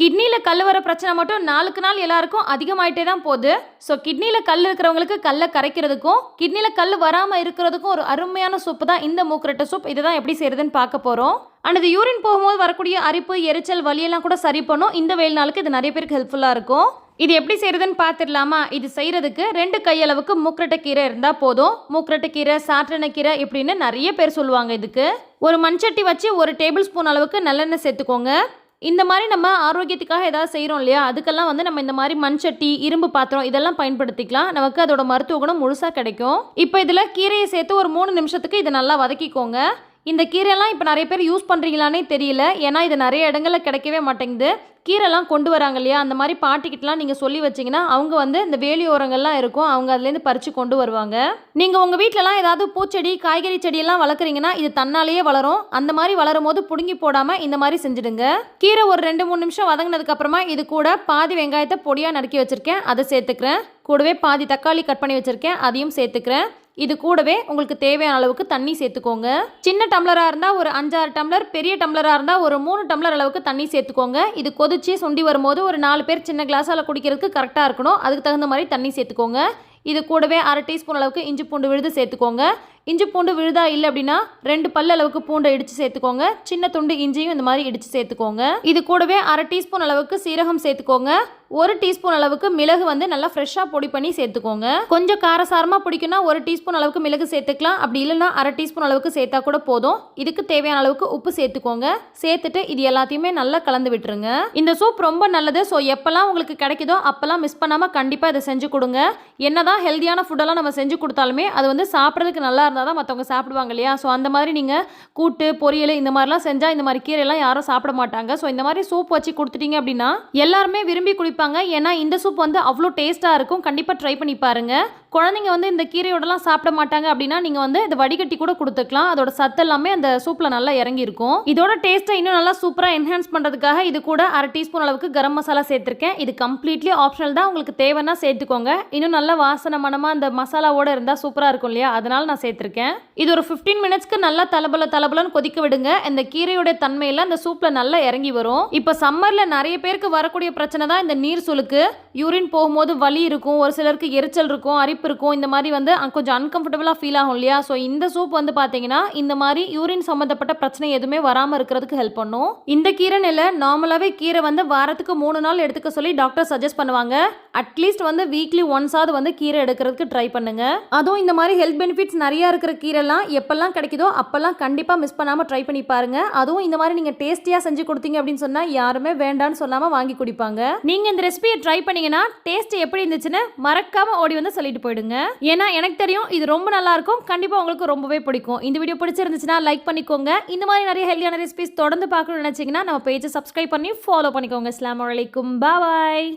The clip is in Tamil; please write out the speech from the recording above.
கிட்னியில் கல் வர பிரச்சனை மட்டும் நாளுக்கு நாள் எல்லாருக்கும் அதிகமாயிட்டே தான் போகுது. ஸோ கிட்னியில் கல் இருக்கிறவங்களுக்கு கல்லை கரைக்கிறதுக்கும் கிட்னியில் கல் வராமல் இருக்கிறதுக்கும் ஒரு அருமையான சூப்பு தான் இந்த மூக்கரட்டை சூப். இதை தான் எப்படி செய்யறதுன்னு பார்க்க போகிறோம் அண்ட் இது யூரின் போகும்போது வரக்கூடிய அரிப்பு எரிச்சல் வலியெல்லாம் கூட சரி பண்ணும். இந்த வெயில் நாளுக்கு இது நிறைய பேருக்கு ஹெல்ப்ஃபுல்லாக இருக்கும். இது எப்படி செய்யறதுன்னு பார்த்துடலாமா? இது செய்யறதுக்கு ரெண்டு கையளவுக்கு மூக்கரட்டை கீரை இருந்தால் போதும். மூக்கரட்டை கீரை சாற்றனை கீரை இப்படின்னு நிறைய பேர் சொல்லுவாங்க இதுக்கு. ஒரு மண்சட்டி வச்சு ஒரு டேபிள் ஸ்பூன் அளவுக்கு நல்லெண்ணெய் சேர்த்துக்கோங்க. இந்த மாதிரி நம்ம ஆரோக்கியத்துக்காக ஏதாவது செய்கிறோம் இல்லையா? அதுக்கெல்லாம் வந்து நம்ம இந்த மாதிரி மண்சட்டி இரும்பு பாத்திரம் இதெல்லாம் பயன்படுத்திக்கலாம். நமக்கு அதோட மருத்துவ குணம் முழுசாக கிடைக்கும். இப்போ இதில் கீரையை சேர்த்து ஒரு மூணு நிமிஷத்துக்கு இதை நல்லா வதக்கிக்கோங்க. இந்த கீரையெல்லாம் இப்போ நிறைய பேர் யூஸ் பண்ணுறீங்களானே தெரியல. ஏன்னா இது நிறைய இடங்களில் கிடைக்கவே மாட்டேங்குது. கீரைலாம் கொண்டு வராங்க இல்லையா? அந்த மாதிரி பாட்டிக்கிட்டலாம் நீங்கள் சொல்லி வச்சிங்கன்னா அவங்க வந்து இந்த வேலி ஓரங்கள்லாம் இருக்கும். அவங்க அதுலேருந்து பறித்து கொண்டு வருவாங்க. நீங்கள் உங்கள் வீட்டிலலாம் ஏதாவது பூச்செடி காய்கறி செடியெல்லாம் வளர்க்குறீங்கன்னா இது தன்னாலேயே வளரும். அந்த மாதிரி வளரும் போது பிடுங்கி போடாமல் இந்த மாதிரி செஞ்சுடுங்க. கீரை ஒரு ரெண்டு மூணு நிமிஷம் வதங்கினதுக்கப்புறமா இது கூட பாதி வெங்காயத்தை பொடியாக நறுக்கி வச்சுருக்கேன். அதை சேர்த்துக்கிறேன். கூடவே பாதி தக்காளி கட் பண்ணி வச்சுருக்கேன். அதையும் சேர்த்துக்கிறேன். இது கூடவே உங்களுக்கு தேவையான அளவுக்கு தண்ணி சேர்த்துக்கோங்க. சின்ன டம்ளராக இருந்தால் ஒரு அஞ்சாறு டம்ளர் பெரிய டம்ளராக இருந்தால் ஒரு மூணு டம்ளர் அளவுக்கு தண்ணி சேர்த்துக்கோங்க. இது கொதிச்சு சுண்டி வரும்போது ஒரு நாலு பேர் சின்ன கிளாஸால் குடிக்கிறதுக்கு கரெக்டாக இருக்கணும். அதுக்கு தகுந்த மாதிரி தண்ணி சேர்த்துக்கோங்க. இது கூடவே அரை டீஸ்பூன் அளவுக்கு இஞ்சி பூண்டு விழுது சேர்த்துக்கோங்க. இஞ்சி பூண்டு விழுதா இல்லை அப்படின்னா ரெண்டு பல்லு அளவுக்கு பூண்டை இடித்து சேர்த்துக்கோங்க. சின்ன துண்டு இஞ்சியும் இந்த மாதிரி இடித்து சேர்த்துக்கோங்க. இது கூடவே அரை டீஸ்பூன் அளவுக்கு சீரகம் சேர்த்துக்கோங்க. ஒரு டீஸ்பூன் அளவுக்கு மிளகு வந்து நல்லா ஃப்ரெஷ்ஷாக பொடி பண்ணி சேர்த்துக்கோங்க. கொஞ்சம் காரசாரமாக பிடிக்குன்னா ஒரு டீஸ்பூன் அளவுக்கு மிளகு சேர்த்துக்கலாம். அப்படி இல்லைன்னா அரை டீஸ்பூன் அளவுக்கு சேர்த்தா கூட போதும். இதுக்கு தேவையான அளவுக்கு உப்பு சேர்த்துக்கோங்க. சேர்த்துட்டு இது எல்லாத்தையுமே நல்லா கலந்து விட்டுருங்க. இந்த சூப் ரொம்ப நல்லது. ஸோ எப்போல்லாம் உங்களுக்கு கிடைக்குதோ அப்போல்லாம் மிஸ் பண்ணாமல் கண்டிப்பாக இதை செஞ்சு கொடுங்க. என்னதான் ஹெல்த்தியான ஃபுட்டெல்லாம் நம்ம செஞ்சு கொடுத்தாலுமே அது வந்து சாப்பிட்றதுக்கு நல்லா இருந்தால் தான் மற்றவங்க சாப்பிடுவாங்க இல்லையா? ஸோ அந்த மாதிரி நீங்கள் கூட்டு பொரியல் இந்த மாதிரிலாம் செஞ்சால் இந்த மாதிரி கீரைலாம் யாரும் சாப்பிட மாட்டாங்க. ஸோ இந்த மாதிரி சூப் வச்சு கொடுத்துட்டீங்க அப்படின்னா எல்லாருமே விரும்பி குடிப்பாங்க. ஏன்னா இந்த சூப் வந்து அவ்வளோ டேஸ்ட்டாக இருக்கும். கண்டிப்பாக ட்ரை பண்ணி பாருங்கள் குழந்தைங்க வந்து இந்த கீரையோடலாம் சாப்பிட மாட்டாங்க அப்படின்னா நீங்கள் வந்து இதை வடிகட்டி கூட கொடுத்துக்கலாம். அதோட சத்து எல்லாமே அந்த சூப்பில் நல்லா இறங்கி இருக்கும் இதோட டேஸ்ட்டை இன்னும் நல்லா சூப்பராக என்ஹான்ஸ் பண்ணுறதுக்காக இது கூட அரை டீஸ்பூன் அளவுக்கு கரம் மசாலா சேர்த்துருக்கேன். இது கம்ப்ளீட்லி ஆப்ஷனல் தான். உங்களுக்கு தேவைன்னா சேர்த்துக்கோங்க. இன்னும் நல்லா வாசனை மனமாக அந்த மசாலாவோட இருந்தால் சூப்பராக இருக்கும் இல்லையா? அதனால் நான் சேர்த்துருக்கேன். இது ஒரு ஃபிஃப்டீன் மினிட்ஸ்க்கு நல்லா தலபல தலபலன்னு கொதிக்க விடுங்க. இந்த கீரையோட தன்மையில் அந்த சூப்பில் நல்லா இறங்கி வரும். இப்போ சம்மரில் நிறைய பேருக்கு வரக்கூடிய பிரச்சனை தான் இந்த நீர் சுளுக்கு. யூரின் போகும்போது வலி இருக்கும். ஒரு சிலருக்கு எரிச்சல் இருக்கும். வாய்ப்பு இருக்கும். இந்த மாதிரி வந்து கொஞ்சம் அன்கம்ஃபர்டபுளாக ஃபீல் ஆகும் இல்லையா? ஸோ இந்த சூப் வந்து பார்த்தீங்கன்னா இந்த மாதிரி யூரின் சம்மந்தப்பட்ட பிரச்சனை எதுவுமே வராமல் இருக்கிறதுக்கு ஹெல்ப் பண்ணும். இந்த கீரை நில நார்மலாகவே கீரை வந்து வாரத்துக்கு மூணு நாள் எடுத்துக்க சொல்லி டாக்டர் சஜஸ்ட் பண்ணுவாங்க. அட்லீஸ்ட் வந்து வீக்லி ஒன்ஸாவது வந்து கீரை எடுக்கிறதுக்கு ட்ரை பண்ணுங்க. அதுவும் இந்த மாதிரி ஹெல்த் பெனிஃபிட்ஸ் நிறைய இருக்கிற கீரைலாம் எப்பெல்லாம் கிடைக்குதோ அப்பெல்லாம் கண்டிப்பாக மிஸ் பண்ணாமல் ட்ரை பண்ணி பாருங்க. அதுவும் இந்த மாதிரி நீங்கள் டேஸ்டியாக செஞ்சு கொடுத்தீங்க அப்படின்னு சொன்னால் யாருமே வேண்டான்னு சொல்லாமல் வாங்கி குடிப்பாங்க. நீங்கள் இந்த ரெசிபியை ட்ரை பண்ணீங்கன்னா டேஸ்ட் எப்படி இருந்துச்சுன்னு மறக்காமல் ஓடி வந்து சொல்லிட்டு போயிடுங்க. ஏன்னா எனக்கு தெரியும் இது ரொம்ப நல்லா இருக்கும் கண்டிப்பாக உங்களுக்கு ரொம்பவே பிடிக்கும். இந்த வீடியோ பிடிச்சிருந்துச்சுன்னா லைக் பண்ணிக்கோங்க. இந்த மாதிரி நிறைய ஹெல்தியான ரெசிபிஸ் தொடர்ந்து பார்க்கணும்னு நினச்சிங்கன்னா நம்ம பேஜை சப்ஸ்கிரைப் பண்ணி ஃபாலோ பண்ணிக்கோங்க. அஸ்லாம் வலைக்கும் பாய்